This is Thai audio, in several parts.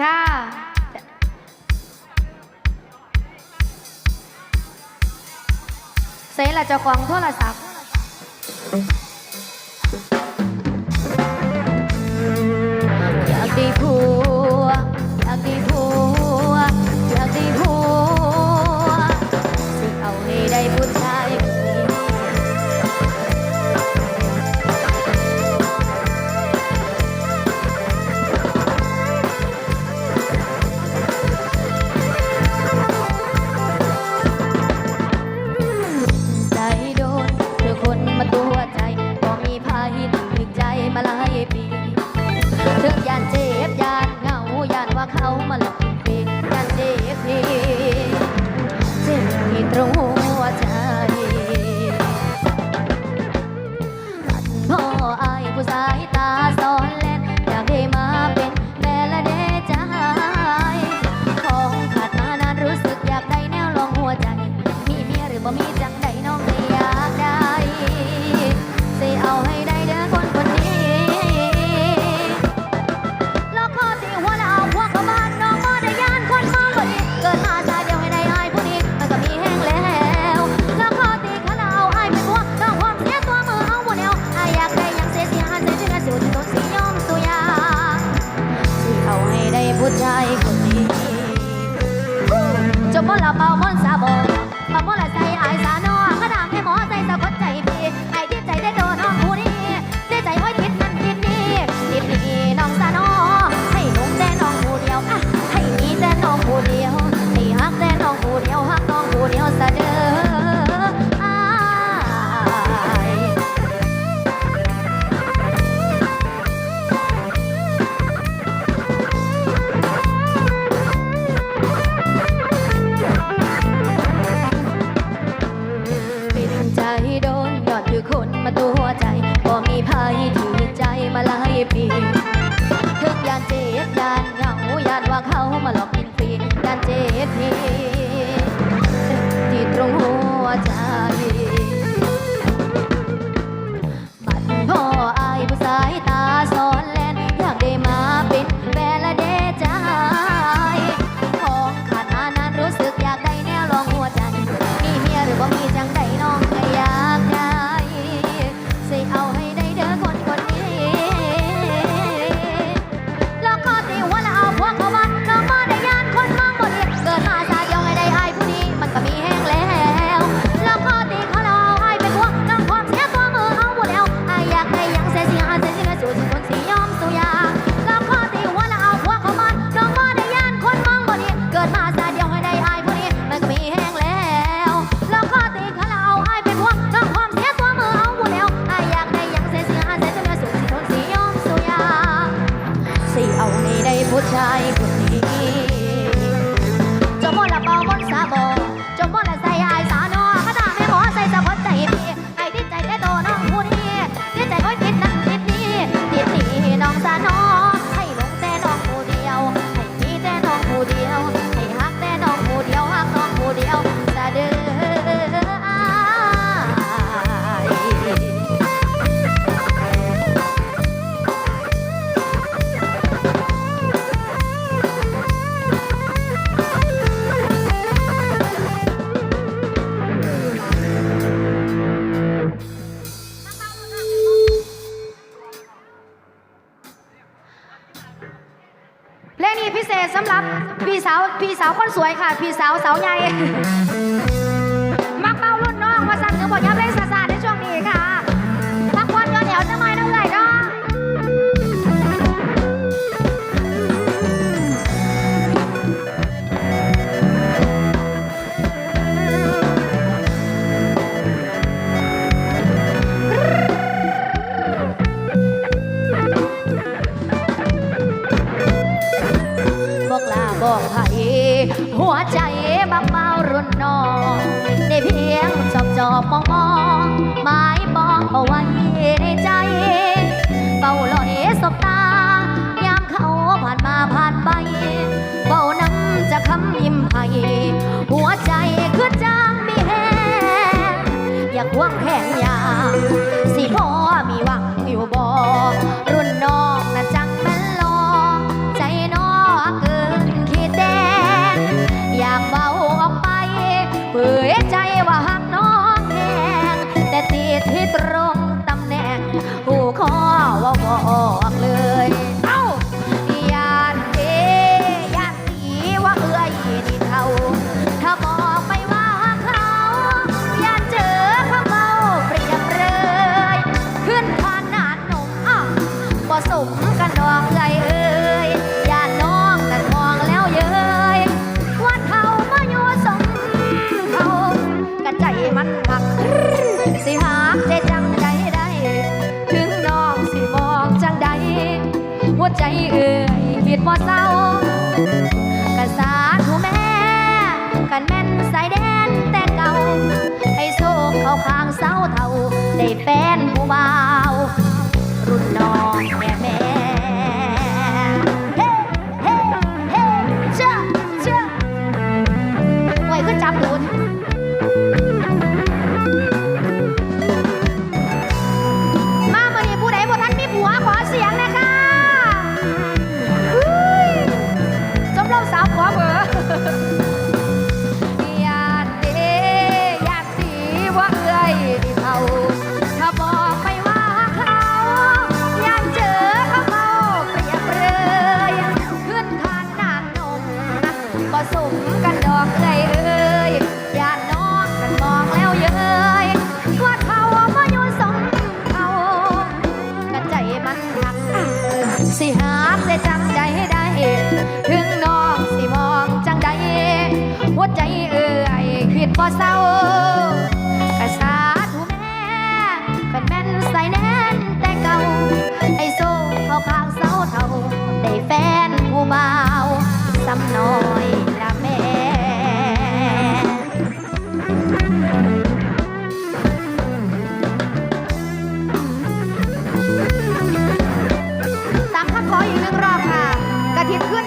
ค่ะ ใส่ละเจ้าของโทรศัพท์ ใจคนนี้จมบนลาเปล่ามันซาบอน day. พี่สาวคนสวยค่ะ พี่สาวสาวใหญ่มาเป่ารุ่นน้องมาสั่นหรือบอกยับเลย 宝宝。 ใจเอ่ยคิดบ่เศร้ากะสาธุแม่กันแม่นสายแดนแต่เก่า ให้โชคเขาข้างเศร้าเท่า ได้แฟน มันหักสิหาเสียจังใดได้ ถึงน้องสิมองจังใดหัวใจเอ่ยคิดบ่เศร้ากะสาธุแม่กันแม่นใส่แน่นแต่เก่าไอโซ่เขาข้างเสาเท่าได้แฟนผู้เบาซ้ำน้อย หลังคขออีกหนึ่งรอบค่ะกระทิบขึ้น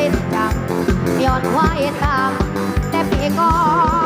ติดจับย้อนไว้ตาม แต่ปีก่อน